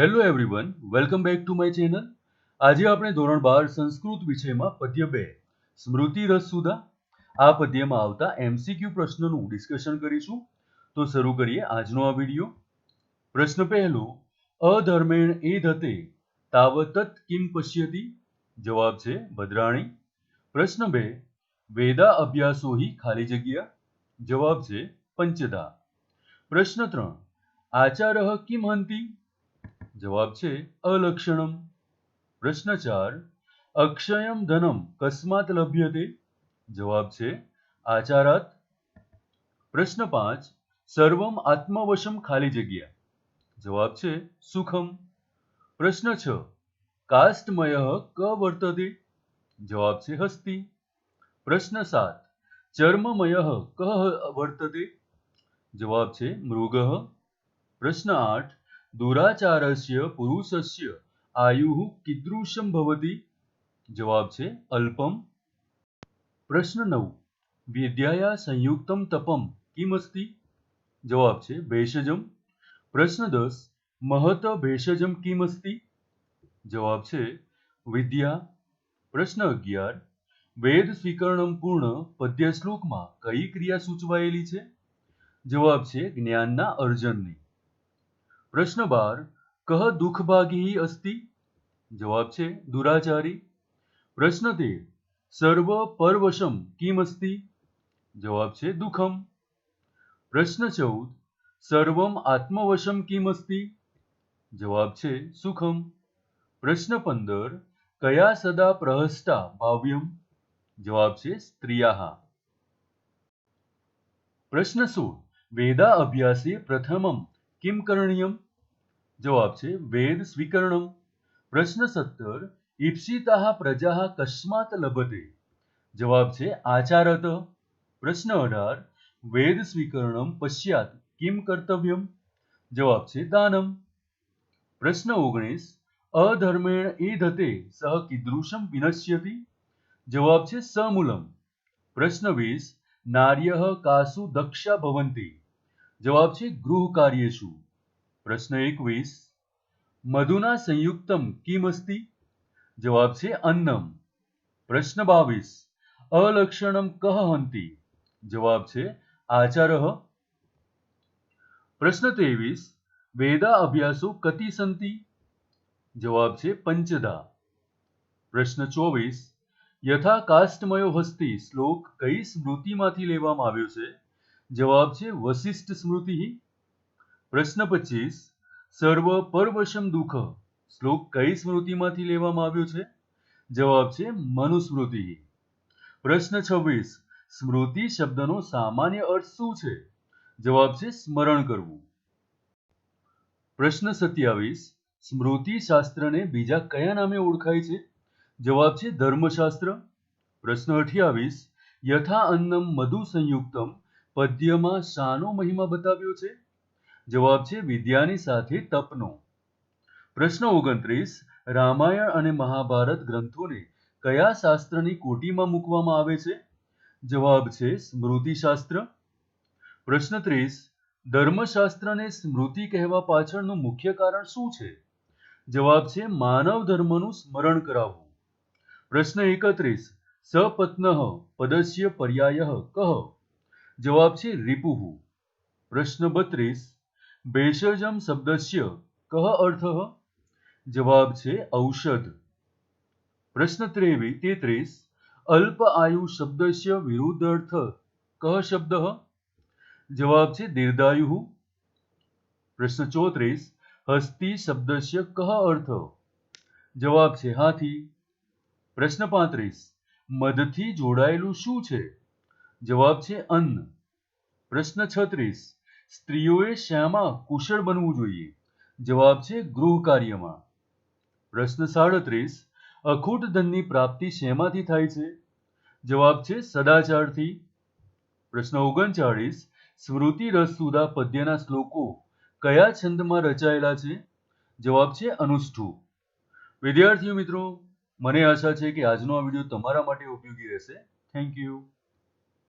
Hello everyone welcome back to my channel આજે આપણે ધોરણ બાર સંસ્કૃત વિષયમાં પદ્ય બે, સ્મૃતિ રસ આ પદ્યમાં આવતા એમસીક્યુ પ્રશ્નોનું ડિસ્કશન કરીશું. તો શરૂ કરીએ આજનો આ વીડિયો પ્રશ્ન પહેલો, અધર્મેણ એ ધતે, તાવતત કિમ પશ્યતી? જવાબ છે ભદ્રાણી. પ્રશ્ન બે, વેદા અભ્યાસો હિ ખાલી જગ્યા? જવાબ છે પંચદા. પ્રશ્ન ત્રણ આચારહ કિમ હંતિ? જવાબ છે અલક્ષણમ. પ્રશ્ન ચાર, અક્ષયમ ધનમ કસ્માત લભ્યતે? જવાબ છે આચારાત. પ્રશ્ન પાંચ, સર્વમ આત્મવશમ ખાલી જગ્યા? જવાબ છે સુખમ. પ્રશ્ન છ કાસ્ટમય ક વર્તતે? જવાબ છે હસ્તી. પ્રશ્ન સાત, ચર્મમય કહ વર્તતે? જવાબ છે મૃગ. પ્રશ્ન આઠ દુરાચારસ્ય પુરુષસ્ય આયુ કીદૃશમ ભવતી જવાબ છે અલ્પમ પ્રશ્ન નવ વિદ્યાયા સંયુક્તમ તપમ કિમસ્તિ જવાબ છે ભેષજમ પ્રશ્ન દસ મહત ભેષજમ કિમ જવાબ છે વિદ્યા પ્રશ્ન અગિયાર વેદ સ્વીકરણમ પૂર્ણ પદ્ય શ્લોકમાં કઈ ક્રિયા સૂચવાયેલી છે જવાબ છે જ્ઞાનના અર્જનની પ્રશ્ન બાર, કહ દુઃખભાગી અસ્તિ? જવાબ છે દુરાચારી. પ્રશ્ન તેર, સર્વ પરવશમ કિમ અસ્તિ? જવાબ છે દુઃખમ. પ્રશ્ન ચૌદ, સર્વમ આત્મવશમ કિમ અસ્તિ? જવાબ છે સુખમ. પ્રશ્ન પંદર, કયા સદા પ્રહસ્તા ભાવ્યમ? જવાબ છે સ્ત્રિયા પ્રશ્ન સોળ, વેદા અભ્યાસે પ્રથમમ કિમ કરણીયમ જવાબ છે વેદ સ્વીકરણમ પ્રશ્ન સત્તર ઈપ્સિતા પ્રજા કસ્માત લભતે જવાબ છે આચારત પ્રશ્ન અઢાર વેદ સ્વીકરણમ પશ્ચાત કિમ કર્તવ્યમ જવાબ છે દાનમ પ્રશ્ન ઓગણીસ અધર્મેણ એ ધતે સહ કીદૃશમ વિનશ્યતિ જવાબ છે સમૂલમ પ્રશ્ન વીસ નાર્ય કાસુ દક્ષા ભવંતી જવાબ છે ગૃહ કાર્ય શું પ્રશ્ન એકવીસ. મધુના સંયુક્તમ કિમ અસ્તિ? જવાબ છે અન્નમ. પ્રશ્ન બાવીસ. અલક્ષણમ કહ હંતિ? જવાબ છે આચાર. પ્રશ્ન ત્રેવીસ. વેદા અભ્યાસો કતિ સંતિ? જવાબ છે પંચદા. પ્રશ્ન ચોવીસ. યથા કાષ્ટમયો હસ્તી શ્લોક કઈ સ્મૃતિમાંથી લેવામાં આવ્યો છે? જવાબ છે વશિષ્ઠ સ્મૃતિ. પ્રશ્ન પચીસ. સર્વ પરવશમ દુઃખ શ્લોક કઈ સ્મૃતિમાંથી લેવામાં આવ્યો છે? જવાબ છે મનુસ્મૃતિ. પ્રશ્ન છવ્વીસ. સ્મૃતિ શબ્દનો સામાન્ય અર્થ શું છે? જવાબ છે સ્મરણ કરવું. પ્રશ્ન સત્યાવીસ. સ્મૃતિ શાસ્ત્રને બીજા કયા નામે ઓળખાય છે? જવાબ છે ધર્મશાસ્ત્ર. પ્રશ્ન અઠ્યાવીસ. યથા અન્નમ મધુ સંયુક્તમ પદ્યમાં શાનો મહિમા બતાવ્યો છે? જવાબ છે, વિદ્યાની સાથે તપનો. પ્રશ્ન ઓગણત્રીસ, રામાયણ અને મહાભારત ગ્રંથોને કયા શાસ્ત્રની કોટીમાં મૂકવામાં આવે છે? જવાબ છે, સ્મૃતિશાસ્ત્ર. પ્રશ્ન ત્રીસ, ધર્મશાસ્ત્રને સ્મૃતિ કહેવા પાછળનું મુખ્ય કારણ શું છે? જવાબ છે, માનવ ધર્મનું સ્મરણ કરાવવું. પ્રશ્ન એકત્રીસ, સપત્ન પદસ્ય પર્યાય કહ જવાબ છે રિપુહુ. પ્રશ્ન બત્રીસ. ભેષજમ શબ્દસ્ય કહ અર્થ? જવાબ છે ઔષધ. પ્રશ્ન ત્રેવી, તેત્રીસ. અલ્પ આયુ શબ્દસ્ય વિરુદ્ધ અર્થ કહ શબ્દ? જવાબ છે દીર્ઘાયુ પ્રશ્ન ચોત્રીસ. હસ્તી શબ્દસ્ય કહ અર્થ? જવાબ છે હાથી. પ્રશ્ન પાંત્રીસ. મધથી જોડાયેલું શું છે? જવાબ છે અન્ન. પ્રશ્ન છત્રીસ, સ્ત્રીઓએ શામાં કુશળ બનવું જોઈએ? જવાબ છે ગૃહ કાર્યમાં. પ્રશ્ન સાડત્રીસ, અખૂટ ધનની પ્રાપ્તિ શેમાંથી થાય છે? જવાબ છે સદાચારથી. પ્રશ્ન ઓગણચાળીસ, સ્મૃતિ રસ સુધા પદ્યના શ્લોકો કયા છંદમાં રચાયેલા છે? જવાબ છે અનુષ્ઠુ. વિદ્યાર્થીઓ મિત્રો, મને આશા છે કે આજનો આ વીડિયો તમારા માટે ઉપયોગી રહેશે. Thank you